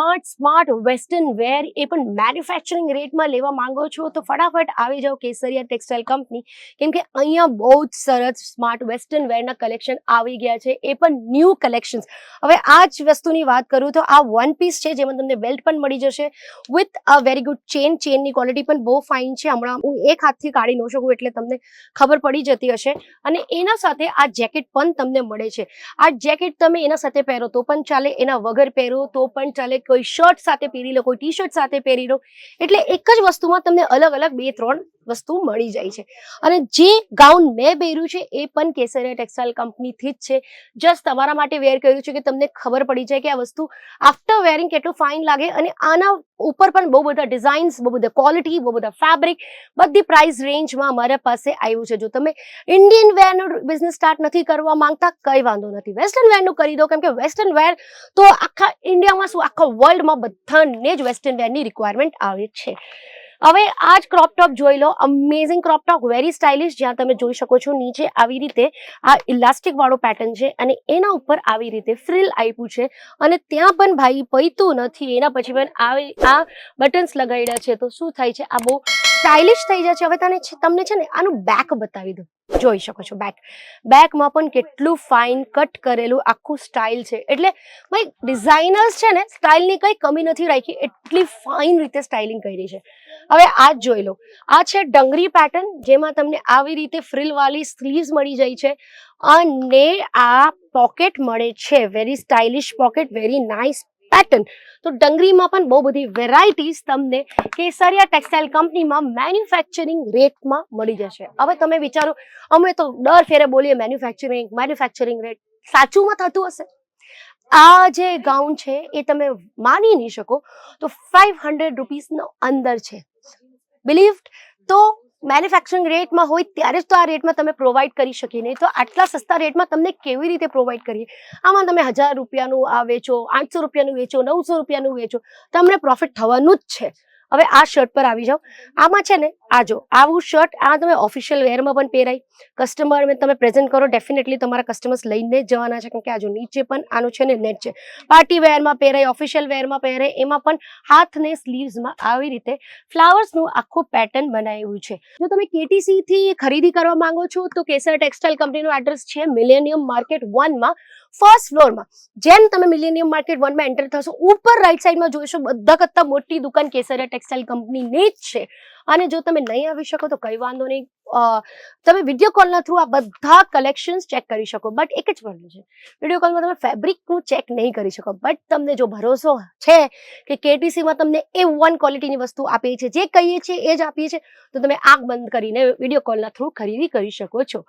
Smart smart western wear એ પણ manufacturing રેટમાં લેવા માંગો છો તો ફટાફટ આવી જાઓ કેસરિયા ટેક્સટાઇલ કંપની કેમ કે અહીંયા બહુ જ સરસ સ્માર્ટ વેસ્ટર્ન વેરના કલેક્શન આવી ગયા છે. એ પણ ન્યૂ કલેક્શન્સ હવે આ જ વસ્તુની વાત કરું તો આ વન પીસ છે જેમાં તમને બેલ્ટ પણ મળી જશે. With a very good chain ચેનની quality પણ બહુ ફાઇન છે. હમણાં હું એક હાથથી કાઢી ન શકું એટલે તમને ખબર પડી જતી હશે. અને એના સાથે આ જેકેટ પણ તમને મળે છે. આ જેકેટ તમે એના સાથે પહેરો તો પણ ચાલે, એના વગર પહેરો તો પણ ચાલે. કોઈ શર્ટ સાથે પહેરી લો, કોઈ ટી શર્ટ સાથે પહેરી લો. એટલે એક જ વસ્તુમાં તમને અલગ અલગ બે, ત્રણ વસ્તુ મળી જાય છે. અને જે ગાઉન મેં પહેર્યું છે, એ પણ કેસરિયા ટેક્સટાઇલ કંપનીથી જ છે. જસ્ટ તમારા માટે વેર કર્યું છે કે તમને ખબર પડી જાય કે આ વસ્તુ આફ્ટર વેરિંગ કેટલું ફાઇન લાગે અને આના ઉપર પણ બહુ બધા ડિઝાઇન્સ બહુ બધા ક્વોલિટી બહુ બધા ફેબ્રિક બધી પ્રાઇસ રેન્જમાં અમારા પાસે આવ્યું છે. જો તમે ઇન્ડિયન વેરનો બિઝનેસ સ્ટાર્ટ નથી કરવા માંગતા, કંઈ વાંધો નથી. વેસ્ટર્ન વેરનું કરી દો, કેમ કે વેસ્ટર્ન વેર તો આખા ઇન્ડિયામાં શું, આખા વર્લ્ડમાં બધાને જ વેસ્ટર્ન વેરની રિક્વાયરમેન્ટ આવે છે. હવે આ જ ક્રોપ ટોપ જોઈ લો. Amazing crop top very stylish જ્યાં તમે જોઈ શકો છો નીચે આવી રીતે આ ઇલાસ્ટિક વાળો પેટર્ન છે અને એના ઉપર આવી રીતે ફ્રિલ આપ્યું છે. અને ત્યાં પણ ભાઈ પૈતું નથી. એના પછી પણ આવી આ બટન્સ લગાડ્યા છે. તો શું થાય છે? આ બહુ સ્ટાઇલિશ થઈ જાય છે. હવે તને તમને છે ને આનું બેક બતાવી દઉં. જોઈ શકો છો બેક બેકમાં પણ કેટલું ફાઇન કટ કરેલું આખું સ્ટાઇલ છે. એટલે ભાઈ ડિઝાઇનર્સ છે ને સ્ટાઇલની કંઈ કમી નથી રાખી, એટલી ફાઇન રીતે સ્ટાઇલિંગ કરી છે. હવે આ જ જોઈ લો. આ છે ડંગરી પેટર્ન જેમાં તમને આવી રીતે ફ્રિલ વાળી સ્લીવ્સ મળી જાય છે. અને આ પોકેટ મળે છે. Very stylish pocket very nice pattern તો ડંગરીમાં પણ બહુ બધી વેરાયટીઝ તમને કેસરિયા ટેક્સટાઇલ કંપનીમાં મેન્યુફેક્ચરિંગ રેટમાં મળી જશે. હવે તમે વિચારો, અમે તો દર ફેરે બોલીએ મેન્યુફેક્ચરિંગ મેન્યુફેક્ચરિંગ રેટ સાચુંમાં થતું હશે? આ જે ગાઉન છે એ તમે માની નહીં શકો, તો ફાઈવ હંડ્રેડ રૂપીસનો અંદર છે. બિલીવ તો મેન્યુફેક્ચરિંગ રેટમાં હોય ત્યારે જ તો આ રેટમાં તમે પ્રોવાઈડ કરી શકીએ. નહીં તો આટલા સસ્તા રેટમાં તમને કેવી રીતે પ્રોવાઈડ કરીએ? આમાં તમે હજાર રૂપિયાનું આ વેચો, આઠસો રૂપિયાનું વેચો, નવસો રૂપિયાનું વેચો. તમને પ્રોફિટ થવાનું જ છે. હવે આ શર્ટ પર આવી જાઓ. આમાં છે ને, આ જો, આવું શર્ટ આ તમે ઓફિશિયલ વેરમાં પણ પહેરાય. કસ્ટમર તમે પ્રેઝન્ટ કરો ડેફિનેટલી તમારા કસ્ટમર્સ લઈને જવાના છે. કેમ કે આ જો નીચે પણ આનું છે ને નેટ છે. પાર્ટી વેરમાં પહેરાય ઓફિશિયલ વેરમાં પહેરાય, એમાં પણ હાથને સ્લીવ્સમાં આવી રીતે ફ્લાવર્સનું આખું પેટર્ન બનાવ્યું છે. જો તમે કેટીસીથી ખરીદી કરવા માંગો છો, તો કેસર ટેક્સટાઇલ કંપનીનું એડ્રેસ છે મિલેનિયમ માર્કેટ વનમાં ફર્સ્ટ ફ્લોરમાં જેમ તમે મિલેનિયમ માર્કેટ વનમાં એન્ટર થશો, ઉપર રાઈટ સાઈડમાં જોઈશો બધા કરતાં મોટી દુકાન કેસરિયા ટેક્સટાઇલ કંપનીની જ છે. અને જો તમે નહીં આવી શકો તો કંઈ વાંધો નહીં. તમે વીડિયો કોલના થ્રુ આ બધા કલેક્શન્સ ચેક કરી શકો. બટ એક જ પ્રોબ્લેમ છે. વીડિયો કોલમાં તમે ફેબ્રિકનું ચેક નહીં કરી શકો. બટ તમને જો ભરોસો છે કે કેટીસીમાં તમને એ વન ક્વોલિટીની વસ્તુ આપીએ છીએ, જે કહીએ છીએ એ જ આપીએ છીએ, તો તમે આંખ બંધ કરીને વીડિયો કોલના થ્રુ ખરીદી કરી શકો છો.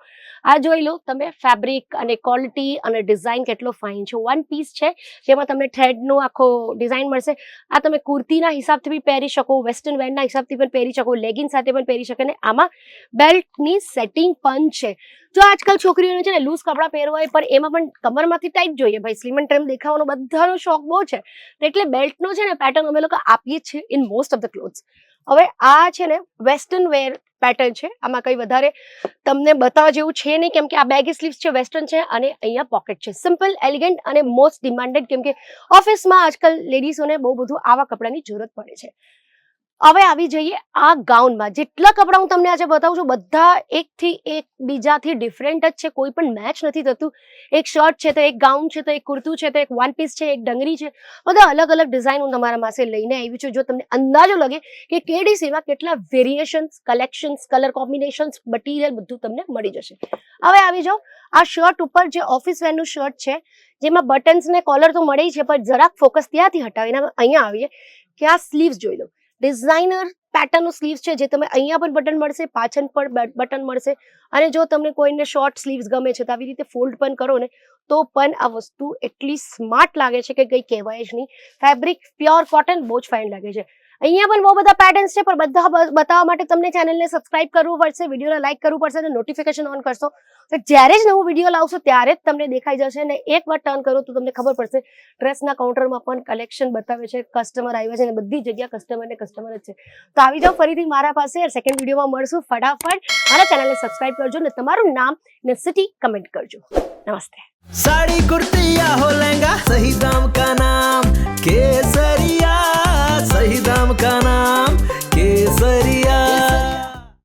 આ જોઈ લો તમે ફેબ્રિક અને ક્વોલિટી અને ડિઝાઇન કેટલો ફાઇન છે. વન પીસ છે, જેમાં તમને થ્રેડનો આખો ડિઝાઇન મળશે. આ તમે કુર્તીના હિસાબથી બી પહેરી શકો વેસ્ટર્ન વેરના હિસાબથી પણ પહેરી શકો લેગિંગ સાથે પણ પહેરી શકે ને આમાં બેલ્ટની સેટિંગ પણ છે. જો આજકાલ છોકરીઓને છે ને લૂઝ કપડાં પહેરવા પણ એમાં પણ કમરમાંથી ટાઈટ જોઈએ. ભાઈ સ્લીમ ટ્રેમ દેખાવાનો બધાનો શોખ બહુ છે. એટલે બેલ્ટનો છે ને પેટર્ન અમે લોકો આપીએ છીએ in most of the clothes હવે આ છે ને વેસ્ટર્ન વેર પેટર્ન છે. આમાં કંઈ વધારે તમને બતાવવા જેવું છે નહીં, કેમ કે આ બેગી સ્લીવ્સ છે વેસ્ટર્ન છે અને અહીંયા પોકેટ છે. સિમ્પલ એલિગન્ટ અને મોસ્ટ ડિમાન્ડેડ કેમ કે ઓફિસમાં આજકાલ લેડીઝોને બહુ બધું આવા કપડાની જરૂરત પડે છે. હવે આવી જઈએ આ ગાઉનમાં. જેટલા કપડાં હું તમને આજે બતાવું છું, બધા એકથી એક, બીજાથી ડિફરન્ટ જ છે. કોઈ પણ મેચ નથી થતું. એક શર્ટ છે તો એક ગાઉન છે તો એક કુર્તું છે તો એક વન પીસ છે, એક ડંગરી છે. બધા અલગ અલગ ડિઝાઇન હું તમારા પાસે લઈને આવી છું. જો તમને અંદાજો લગે કે કેડીસીમાં કેટલા variations collections colour combinations material બધું તમને મળી જશે. હવે આવી જાઓ. આ શર્ટ ઉપર જે ઓફિસ વેરનું શર્ટ છે, જેમાં બટન્સ ને કોલર તો મળે છે, પણ જરાક ફોકસ ત્યાંથી હટાવીને અહીંયા આવીએ. કે આ સ્લીવ્સ જોઈ લો. ડિઝાઇનર પેટર્નનું સ્લીવ્સ છે, જે તમે અહીંયા પણ બટન મળશે, પાછળ પણ બટન મળશે. અને જો તમને કોઈને શોર્ટ સ્લીવ્સ ગમે છે, તો આવી રીતે ફોલ્ડ પણ કરો ને, તો પણ આ વસ્તુ એટલી સ્માર્ટ લાગે છે કે કંઈ કહેવાય જ નહીં. ફેબ્રિક પ્યોર કોટન બહુ જ ફાઇન લાગે છે. અહીંયા પણ બહુ બધા પેટર્ન્સ છે પણ બધા બ- બતાવવા માટે તમને ચેનલને સબસ્ક્રાઇબ કરવું પડશે વિડીયોને લાઇક કરવું પડશે અને નોટિફિકેશન ઓન કરશો તો જ્યારે જ નવું વિડીયો લાવશો ત્યારે જ તમને દેખાઈ જશે અને એક વાર ટર્ન કરો તો તમને ખબર પડશે ડ્રેસના કાઉન્ટરમાં પણ કલેક્શન બતાવે છે કસ્ટમર આવ્યા છે અને બધી જગ્યા કસ્ટમર ને કસ્ટમર જ છે તો આવી જાઓ ફરીથી મારા પાસે સેકન્ડ વિડીયોમાં મળશું ફટાફટ મારા ચેનલને સબસ્ક્રાઇબ કરજો અને તમારું નામ ને સિટી કમેન્ટ કરજો નમસ્તે साड़ी कुर्ती या हो लहंगा सही दाम का नाम केसरी നമുക്കാണാം